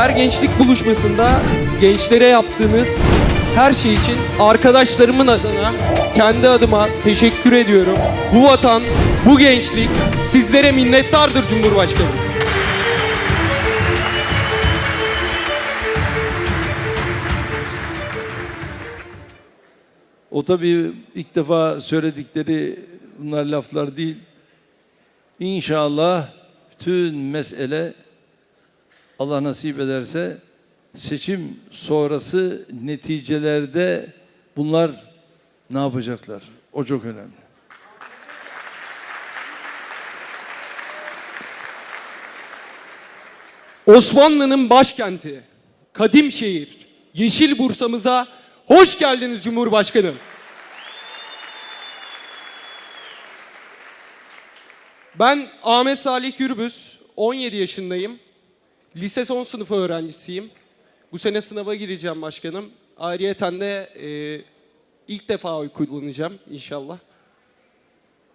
Her gençlik buluşmasında gençlere yaptığınız her şey için arkadaşlarımın adına, kendi adıma teşekkür ediyorum. Bu vatan, bu gençlik sizlere minnettardır Cumhurbaşkanım. O tabii ilk defa söyledikleri bunlar laflar değil. İnşallah bütün mesele Allah nasip ederse seçim sonrası neticelerde bunlar ne yapacaklar? O çok önemli. Osmanlı'nın başkenti, kadim şehir, Yeşil Bursa'mıza hoş geldiniz Cumhurbaşkanım. Ben Ahmet Salih Gürbüz, 17 yaşındayım. Lise son sınıfı öğrencisiyim. Bu sene sınava gireceğim başkanım. Ayrıyeten de e, ilk defa oy kullanacağım inşallah.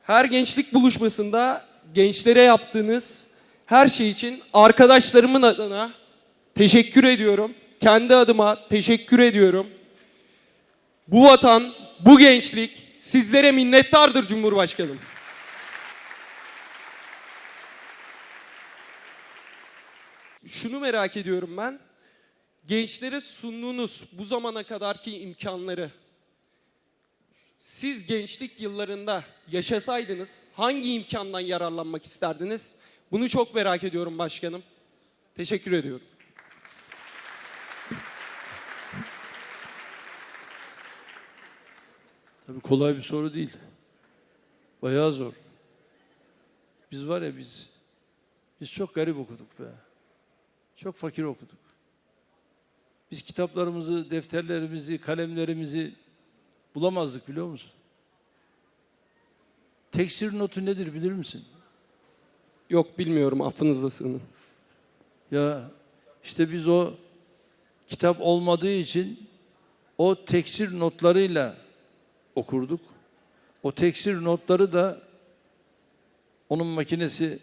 Her gençlik buluşmasında gençlere yaptığınız her şey için arkadaşlarımın adına teşekkür ediyorum. Kendi adıma teşekkür ediyorum. Bu vatan, bu gençlik sizlere minnettardır Cumhurbaşkanım. Şunu merak ediyorum ben. Gençlere sunduğunuz bu zamana kadarki imkanları siz gençlik yıllarında yaşasaydınız hangi imkandan yararlanmak isterdiniz? Bunu çok merak ediyorum başkanım. Teşekkür ediyorum. Tabii kolay bir soru değil. Bayağı zor. Biz var ya biz biz çok garip okuduk be. Çok fakir okuduk. Biz kitaplarımızı, defterlerimizi, kalemlerimizi bulamazdık biliyor musun? Teksir notu nedir bilir misin? Yok bilmiyorum affınıza sığının. Ya işte biz o kitap olmadığı için o teksir notlarıyla okurduk. O teksir notları da onun makinesi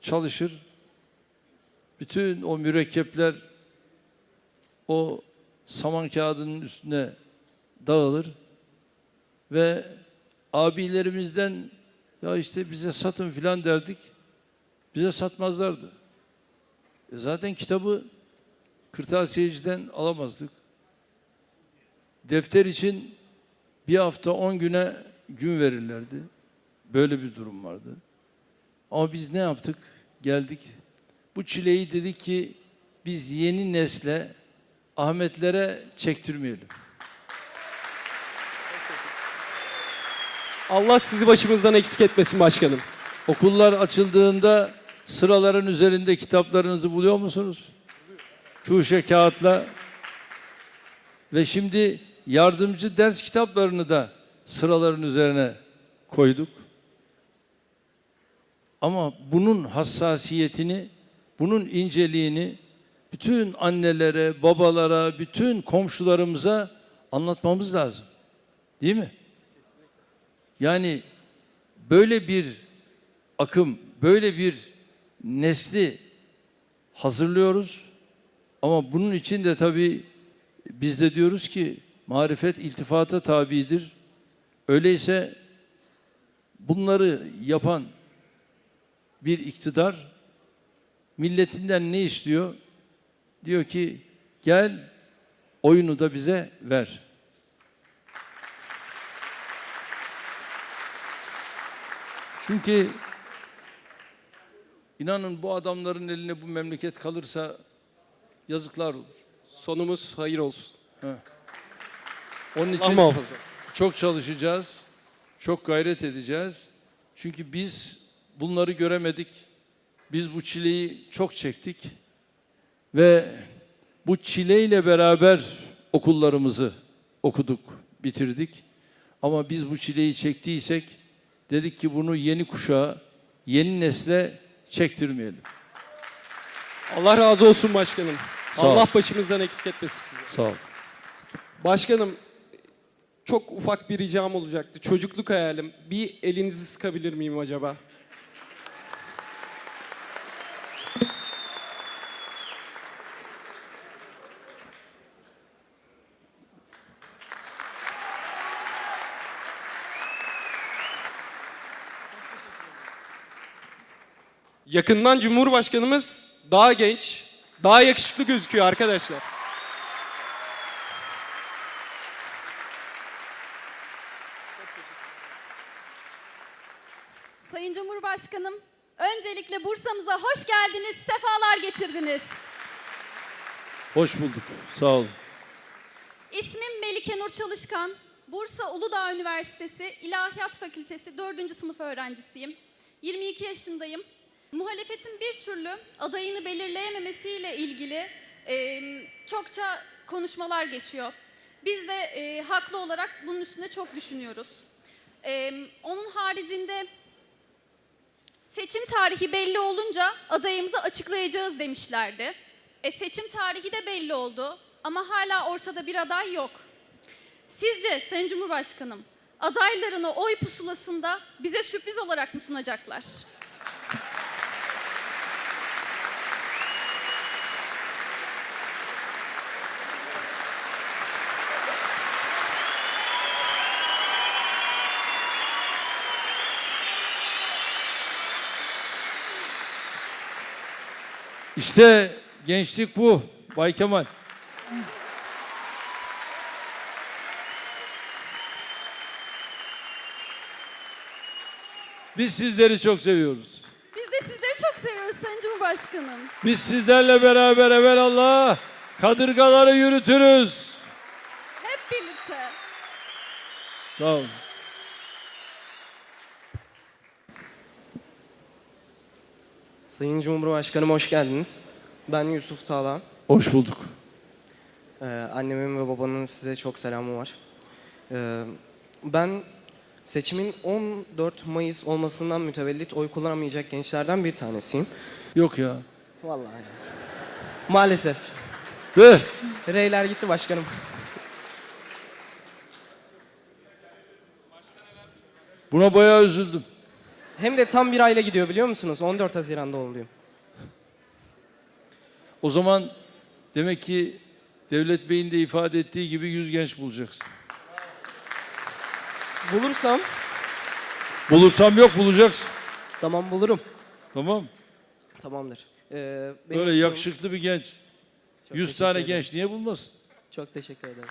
çalışır. Bütün o mürekkepler o saman kağıdının üstüne dağılır ve abilerimizden ya işte bize satın filan derdik. Bize satmazlardı. E zaten kitabı kırtasiyeciden alamazdık. Defter için bir hafta on güne gün verirlerdi. Böyle bir durum vardı. Ama biz ne yaptık? Geldik. Bu çileyi dedik ki biz yeni nesle Ahmetlere çektirmeyelim. Allah sizi başımızdan eksik etmesin başkanım. Okullar açıldığında sıraların üzerinde kitaplarınızı buluyor musunuz? Kuşe kağıtla. Ve şimdi yardımcı ders kitaplarını da sıraların üzerine koyduk. Ama bunun hassasiyetini, bunun inceliğini bütün annelere, babalara, bütün komşularımıza anlatmamız lazım. Değil mi? Yani böyle bir akım, böyle bir nesli hazırlıyoruz. Ama bunun için de tabii biz de diyoruz ki marifet iltifata tabidir. Öyleyse bunları yapan bir iktidar milletinden ne istiyor? Diyor ki gel oyunu da bize ver. Çünkü inanın bu adamların eline bu memleket kalırsa yazıklar olur. Sonumuz hayır olsun. Onun Allah için çok çalışacağız. Çok gayret edeceğiz. Çünkü biz bunları göremedik. Biz bu çileyi çok çektik. Ve bu çileyle beraber okullarımızı okuduk, bitirdik. Ama biz bu çileyi çektiysek dedik ki bunu yeni kuşağa, yeni nesle çektirmeyelim. Allah razı olsun başkanım. Sağ ol. Allah başımızdan eksik etmesin sizi. Sağ ol. Başkanım çok ufak bir ricam olacaktı. Çocukluk hayalim. Bir elinizi sıkabilir miyim acaba? Yakından Cumhurbaşkanımız daha genç, daha yakışıklı gözüküyor arkadaşlar. Sayın Cumhurbaşkanım, öncelikle Bursa'mıza hoş geldiniz, sefalar getirdiniz. Hoş bulduk. Sağ olun. İsmim Melike Nur Çalışkan. Bursa Uludağ Üniversitesi İlahiyat Fakültesi 4. sınıf öğrencisiyim. 22 yaşındayım. Muhalefetin bir türlü adayını belirleyememesiyle ilgili e, çokça konuşmalar geçiyor. Biz de e, haklı olarak bunun üstünde çok düşünüyoruz. E, onun haricinde Seçim tarihi belli olunca adayımızı açıklayacağız demişlerdi. E seçim tarihi de belli oldu ama hala ortada bir aday yok. Sizce Sayın Cumhurbaşkanım adaylarını oy pusulasında bize sürpriz olarak mı sunacaklar? İşte gençlik bu. Bay Kemal. Biz sizleri çok seviyoruz. Biz de sizleri çok seviyoruz Sayın Cumhurbaşkanım. Biz sizlerle beraber evelallah kadırgaları yürütürüz. Hep birlikte. Sağ Sayın Cumhurbaşkanım hoş geldiniz. Ben Yusuf Tağlan. Hoş bulduk. Ee, annemin ve babanın size çok selamı var. Ee, ben seçimin 14 Mayıs olmasından mütevellit oy kullanamayacak gençlerden bir tanesiyim. Yok ya. Vallahi. Maalesef. Ve Reyler gitti başkanım. buna bayağı üzüldüm. Hem de tam bir ayla gidiyor biliyor musunuz? 14 Haziran'da oluyor. O zaman demek ki Devlet Bey'in de ifade ettiği gibi yüz genç bulacaksın. Bulursam Bulursam yok bulacaksın. tamam bulurum. Tamam. Tamamdır. Ee, benim Böyle sorum- yakışıklı bir genç. Çok 100 teşekkür tane ederim. genç niye bulmasın? Çok teşekkür ederim.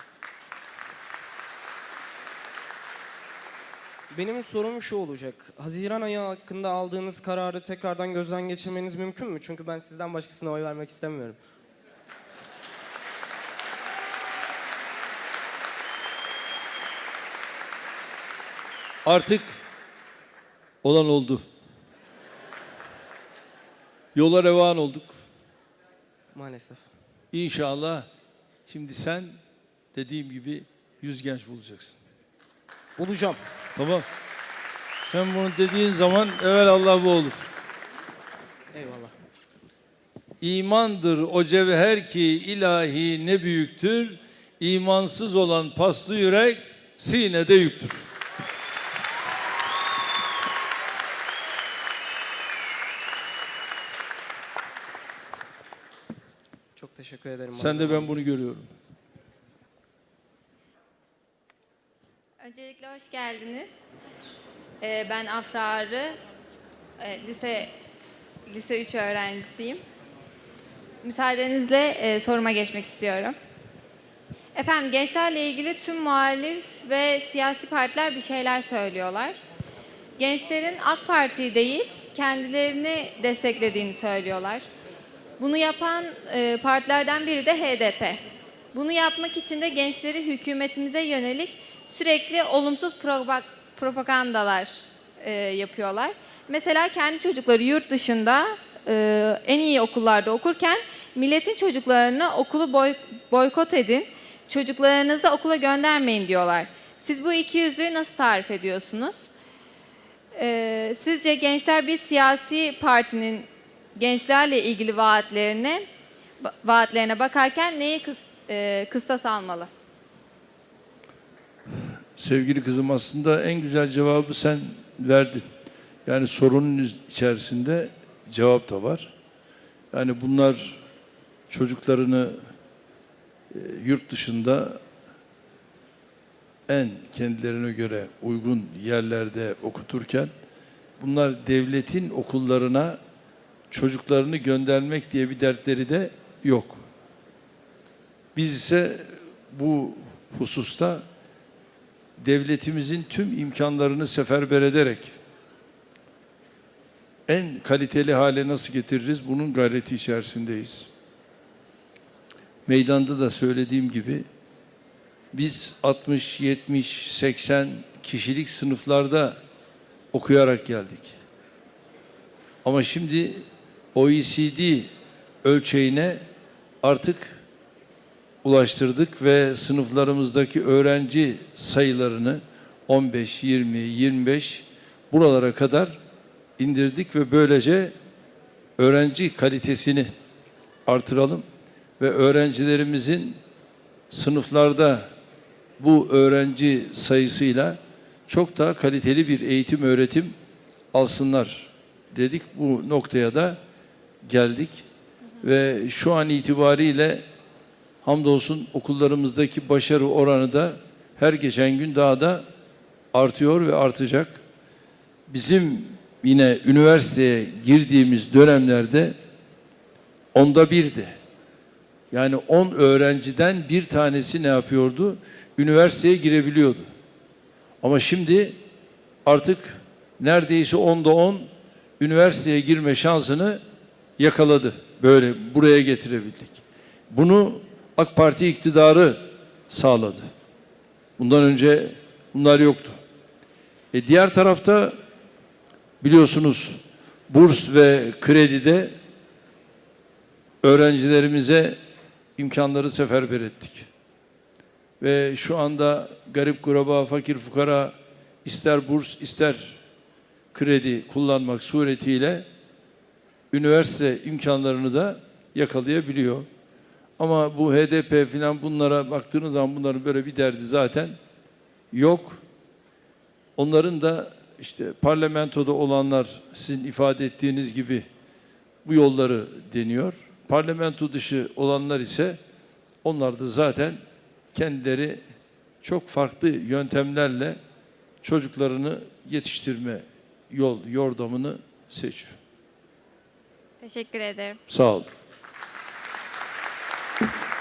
Benim sorum şu olacak. Haziran ayı hakkında aldığınız kararı tekrardan gözden geçirmeniz mümkün mü? Çünkü ben sizden başkasına oy vermek istemiyorum. Artık olan oldu. Yola revan olduk. Maalesef. İnşallah şimdi sen dediğim gibi yüz genç bulacaksın. Bulacağım. Tamam. Sen bunu dediğin zaman evvel Allah bu olur. Eyvallah. İmandır o cevher ki ilahi ne büyüktür. İmansız olan paslı yürek sinede yüktür. Çok teşekkür ederim. Sen de ben bunu görüyorum. Öncelikle hoş geldiniz. Ee, ben Afra Ağrı, Ee, lise lise 3 öğrencisiyim. Müsaadenizle e, soruma geçmek istiyorum. Efendim gençlerle ilgili tüm muhalif ve siyasi partiler bir şeyler söylüyorlar. Gençlerin AK Parti'yi değil, kendilerini desteklediğini söylüyorlar. Bunu yapan e, partilerden biri de HDP. Bunu yapmak için de gençleri hükümetimize yönelik sürekli olumsuz propa- propagandalar e, yapıyorlar. Mesela kendi çocukları yurt dışında e, en iyi okullarda okurken milletin çocuklarını okulu boy- boykot edin, çocuklarınızı da okula göndermeyin diyorlar. Siz bu iki yüzlüğü nasıl tarif ediyorsunuz? Ee, sizce gençler bir siyasi partinin gençlerle ilgili vaatlerine vaatlerine bakarken neyi kıs, e, kıstas almalı? Sevgili kızım aslında en güzel cevabı sen verdin. Yani sorunun içerisinde cevap da var. Yani bunlar çocuklarını e, yurt dışında en kendilerine göre uygun yerlerde okuturken bunlar devletin okullarına çocuklarını göndermek diye bir dertleri de yok. Biz ise bu hususta devletimizin tüm imkanlarını seferber ederek en kaliteli hale nasıl getiririz bunun gayreti içerisindeyiz. Meydanda da söylediğim gibi biz 60, 70, 80 kişilik sınıflarda okuyarak geldik. Ama şimdi OECD ölçeğine artık ulaştırdık ve sınıflarımızdaki öğrenci sayılarını 15, 20, 25 buralara kadar indirdik ve böylece öğrenci kalitesini artıralım ve öğrencilerimizin sınıflarda bu öğrenci sayısıyla çok daha kaliteli bir eğitim öğretim alsınlar dedik. Bu noktaya da geldik ve şu an itibariyle hamdolsun okullarımızdaki başarı oranı da her geçen gün daha da artıyor ve artacak. Bizim yine üniversiteye girdiğimiz dönemlerde onda birdi. Yani 10 öğrenciden bir tanesi ne yapıyordu? Üniversiteye girebiliyordu. Ama şimdi artık neredeyse onda 10 üniversiteye girme şansını yakaladı. Böyle buraya getirebildik. Bunu AK Parti iktidarı sağladı. Bundan önce bunlar yoktu. E diğer tarafta biliyorsunuz burs ve kredide öğrencilerimize imkanları seferber ettik. Ve şu anda garip kuraba, fakir fukara ister burs ister kredi kullanmak suretiyle üniversite imkanlarını da yakalayabiliyor. Ama bu HDP filan bunlara baktığınız zaman bunların böyle bir derdi zaten yok. Onların da işte parlamentoda olanlar sizin ifade ettiğiniz gibi bu yolları deniyor. Parlamento dışı olanlar ise onlar da zaten kendileri çok farklı yöntemlerle çocuklarını yetiştirme yol yordamını seçiyor. Teşekkür ederim. Sağ olun. you.